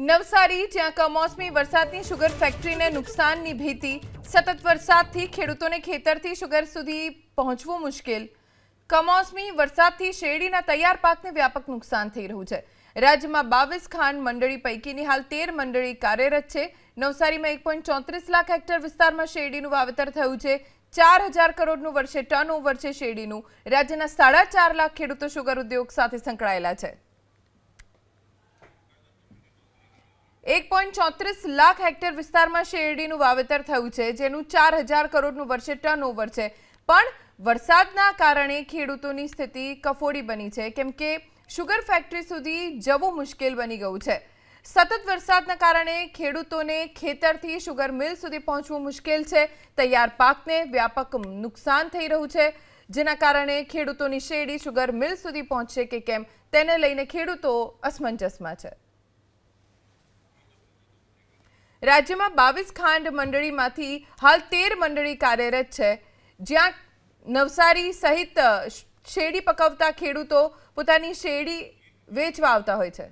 નવસારી, જ્યાં કમોસમી વરસાદની શુગર ફેક્ટરીને નુકસાનની ભીતિ, સતત વરસાદથી ખેડૂતોને ખેતરથી શુગર સુધી પહોંચવું મુશ્કેલ. કમોસમી વરસાદથી શેરડીના તૈયાર પાકને વ્યાપક નુકસાન થઈ રહ્યું છે. રાજ્યમાં બાવીસ ખાંડ મંડળી પૈકીની હાલ તેર મંડળી કાર્યરત છે. નવસારીમાં એક પોઈન્ટ ચોત્રીસ લાખ હેક્ટર વિસ્તારમાં શેરડીનું વાવેતર થયું છે. ચાર હજાર કરોડનું વર્ષે ટર્ન ઓવર છે શેરડીનું. રાજ્યના સાડા ચાર લાખ ખેડૂતો શુગર ઉદ્યોગ સાથે સંકળાયેલા છે એક પોઈન્ટ ચોત્રીસ લાખ હેક્ટર વિસ્તારમાં શેરડીનું વાવેતર થયું છે, જેનું ચાર હજાર કરોડનું વર્ષે ટર્નઓવર છે. પણ વરસાદના કારણે ખેડૂતોની સ્થિતિ કફોડી બની છે, કેમ કે શુગર ફેક્ટરી સુધી જવું મુશ્કેલ બની ગયું છે. સતત વરસાદના કારણે ખેડૂતોને ખેતરથી શુગર મિલ સુધી પહોંચવું મુશ્કેલ છે. તૈયાર પાકને વ્યાપક નુકસાન થઈ રહ્યું છે, જેના કારણે ખેડૂતોની શેરડી શુગર મિલ સુધી પહોંચશે કે કેમ, તેને લઈને ખેડૂતો અસમંજસમાં છે. રાજ્યમાં બાવીસ ખાંડ મંડળીમાંથી હાલ તેર મંડળી કાર્યરત છે. જ્યાં નવસારી સહિત શેરડી પકવતા ખેડૂતો પોતાની શેરડી વેચવા આવતા હોય છે.